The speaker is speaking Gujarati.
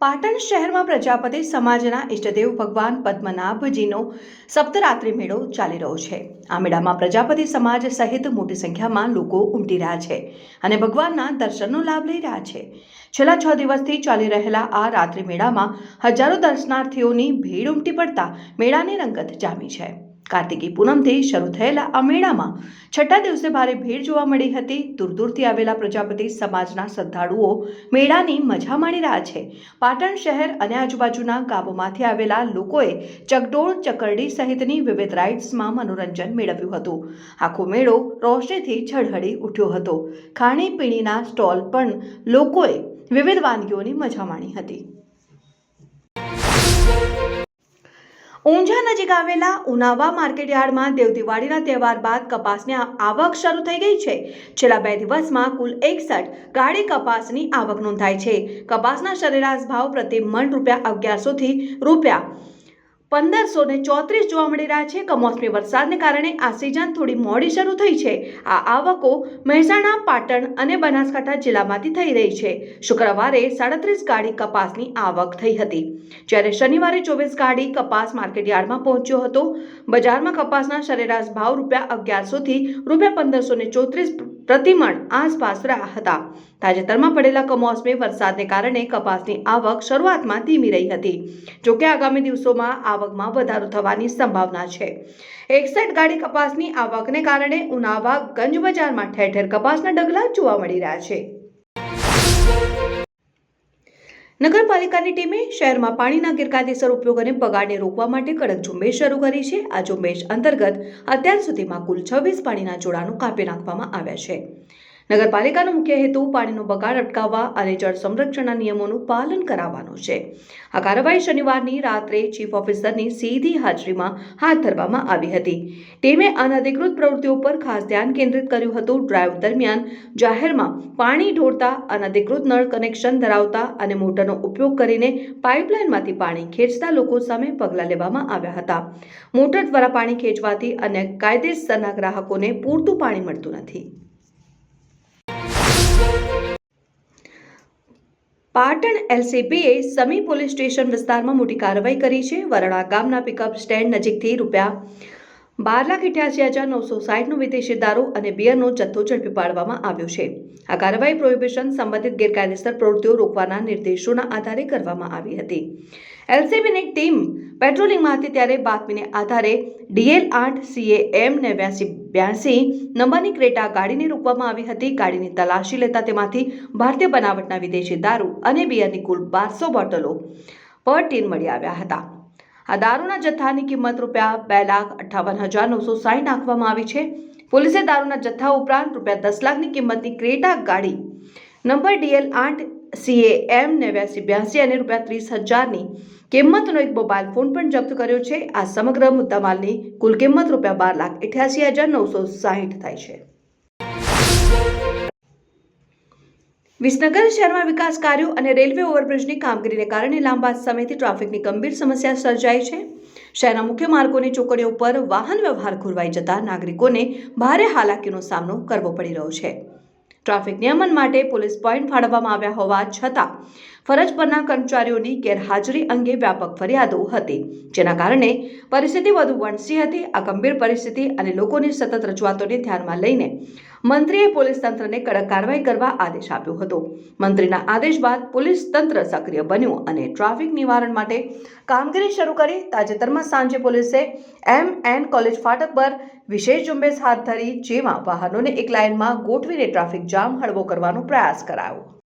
પાટણ શહેરમાં પ્રજાપતિ સમાજના ઇષ્ટદેવ ભગવાન પદ્મનાભજીનો સપ્તરાત્રિ મેળો ચાલી રહ્યો છે. આ મેળામાં પ્રજાપતિ સમાજ સહિત મોટી સંખ્યામાં લોકો ઉમટી રહ્યા છે અને ભગવાનના દર્શનનો લાભ લઈ રહ્યા છે. છેલ્લા છ દિવસથી ચાલી રહેલા આ રાત્રિ મેળામાં હજારો દર્શનાર્થીઓની ભીડ ઉમટી પડતા મેળાની રંગત જામી છે. કાર્તિકી પૂનમથી શરૂ થયેલા આ મેળામાં છઠ્ઠા દિવસે ભારે ભીડ જોવા મળી હતી. દૂર દૂરથી આવેલા પ્રજાપતિ સમાજના શ્રદ્ધાળુઓ મેળાની મજા માણી રહ્યા છે. પાટણ શહેર અને આજુબાજુના ગામોમાંથી આવેલા લોકોએ ચકડોળ, ચકરડી સહિતની વિવિધ રાઇડ્સમાં મનોરંજન મેળવ્યું હતું. આખો મેળો રોશનીથી ઝળહળી ઉઠ્યો હતો. ખાણીપીણીના સ્ટોલ પણ લોકોએ વિવિધ વાનગીઓની મજા માણી હતી. ઊંઝા નજીક આવેલા ઉનાવા માર્કેટયાર્ડમાં દેવ દિવાળીના તહેવાર બાદ કપાસની આવક શરૂ થઈ ગઈ છે. છેલ્લા બે દિવસમાં કુલ એકસઠ ગાડી કપાસની આવક નોંધાઈ છે. કપાસના સરેરાશ ભાવ પ્રતિ મણ રૂપિયા અગિયારસોથી રૂપિયા પંદરસો ને ચોત્રીસ જોવા મળી રહ્યા છે. કમોસમી વરસાદને કારણે આ સિઝન થોડી મોડી શરૂ થઈ છે. આ આવકો મહેસાણા, પાટણ અને બનાસકાંઠા જિલ્લામાંથી થઈ રહી છે. શુક્રવારે સાડત્રીસ ગાડી કપાસની આવક થઈ હતી. જ્યારે શનિવારે ચોવીસ ગાડી કપાસ માર્કેટયાર્ડમાં પહોંચ્યો હતો. બજારમાં કપાસના સરેરાશ ભાવ રૂપિયા અગિયારસોથી રૂપિયા પંદરસો ને ચોત્રીસ પ્રતિમણ આસપાસ રહ્યા હતા. તાજેતરમાં પડેલા કમોસમી વરસાદને કારણે કપાસની આવક શરૂઆતમાં ધીમી રહી હતી. જોકે આગામી દિવસોમાં આવકમાં વધારો થવાની સંભાવના છે. એકસઠ ગાડી કપાસની આવકને કારણે ઉનાવા ગંજ બજારમાં ઠેર ઠેર કપાસના ડગલા જોવા મળી રહ્યા છે. નગરપાલિકાની ટીમે શહેરમાં પાણીના ગેરકાયદેસર ઉપયોગ અને બગાડને રોકવા માટે કડક ઝુંબેશ શરૂ કરી છે. આ ઝુંબેશ અંતર્ગત અત્યાર સુધીમાં કુલ છવ્વીસ પાણીના જોડાણો કાપી નાખવામાં આવ્યા છે. નગરપાલિકાનો મુખ્ય હેતુ પાણીનો બગાડ અટકાવવા અને જળ સંરક્ષણના નિયમોનું પાલન કરાવવાનો છે. આ કાર્યવાહી શનિવારની રાત્રે ચીફ ઓફિસરની સીધી હાજરીમાં હાથ ધરવામાં આવી હતી. ટીમે અનધિકૃત પ્રવૃત્તિઓ પર ખાસ ધ્યાન કેન્દ્રિત કર્યું હતું. ડ્રાઈવ દરમિયાન જાહેરમાં પાણી ઢોળતા, અનધિકૃત નળ કનેક્શન ધરાવતા અને મોટરનો ઉપયોગ કરીને પાઇપલાઇનમાંથી પાણી ખેંચતા લોકો સામે પગલાં લેવામાં આવ્યા હતા. મોટર દ્વારા પાણી ખેંચવાથી અને કાયદેસરના ગ્રાહકોને પૂરતું પાણી મળતું નથી. પાટણ એલસીબીએ સમી પોલીસ સ્ટેશન વિસ્તારમાં મોટી કાર્યવાહી કરી છે. વરણા ગામના પિકઅપ સ્ટેન્ડ નજીકથી રૂપિયા બાર લાખ અઠ્યાસી હજાર નવસો સાઠનો વિદેશી દારૂ અને બિયરનો જથ્થો ઝડપી પાડવામાં આવ્યો છે. આ કાર્યવાહી પ્રોહિબિશન સંબંધિત ગેરકાયદેસર પ્રવૃત્તિઓ રોકવાના નિર્દેશોના આધારે કરવામાં આવી હતી. એલસીબીની ટીમ પેટ્રોલિંગમાં હતી ત્યારે બાતમીને આધારે ડીએલ આઠ સીએ એમ નેવ્યાસી બ્યાસી નંબરની ક્રેટા ગાડીને રોકવામાં આવી હતી. ગાડીની તલાશી લેતા તેમાંથી ભારતીય બનાવટના વિદેશી દારૂ અને બિયરની કુલ બારસો બોટલો પર ટીન મળી આવ્યા હતા. આ દારૂના જથ્થાની કિંમત રૂપિયા બે લાખ અઠ્ઠાવન હજાર નવસો સાહીઠ નાખવામાં આવી છે. પોલીસે દારૂના જથ્થા ઉપરાંત રૂપિયા દસ લાખની કિંમતની ક્રેટા ગાડી નંબર ડીએલ આઠ સીએ એમ નેવ્યાસી બ્યાસી અને રૂપિયા ત્રીસ હજારની કિંમતનો એક મોબાઈલ ફોન પણ જપ્ત કર્યો છે. આ સમગ્ર મુદ્દામાલની કુલ કિંમત રૂપિયા બાર લાખ અઠ્યાસી હજાર નવસો સાહીઠ થાય છે. વિસનગર શહેરમાં વિકાસ કાર્યો અને રેલવે ઓવરબ્રિજની કામગીરીને કારણે લાંબા સમયથી ટ્રાફિકની ગંભીર સમસ્યા સર્જાઈ છે. શહેરના મુખ્ય માર્ગોની ચોકડીઓ પર વાહન વ્યવહાર ખોરવાઈ જતા નાગરિકોને ભારે હાલાકીનો સામનો કરવો પડી રહ્યો છે. ટ્રાફિક નિયમન માટે પોલીસ પોઈન્ટ ફાળવવામાં આવ્યા હોવા છતાં ફરજ પરના કર્મચારીઓની ગેરહાજરી અંગે વ્યાપક ફરિયાદો હતી, જેના કારણે પરિસ્થિતિ વધુ વણસી હતી. આ ગંભીર પરિસ્થિતિ અને લોકોની સતત રજૂઆતોને ધ્યાનમાં લઈને મંત્રીએ પોલીસ તંત્રને કડક કાર્યવાહી કરવા આદેશ આપ્યો હતો. મંત્રીના આદેશ બાદ પોલીસ તંત્ર સક્રિય બન્યું અને ટ્રાફિક નિવારણ માટે કામગીરી શરૂ કરી. તાજેતરમાં સાંજે પોલીસે એમ એન કોલેજ ફાટક પર વિશેષ ઝુંબેશ હાથ ધરી, જેમાં વાહનોને એક લાઇનમાં ગોઠવીને ટ્રાફિક જામ હળવો કરવાનો પ્રયાસ કરાયો.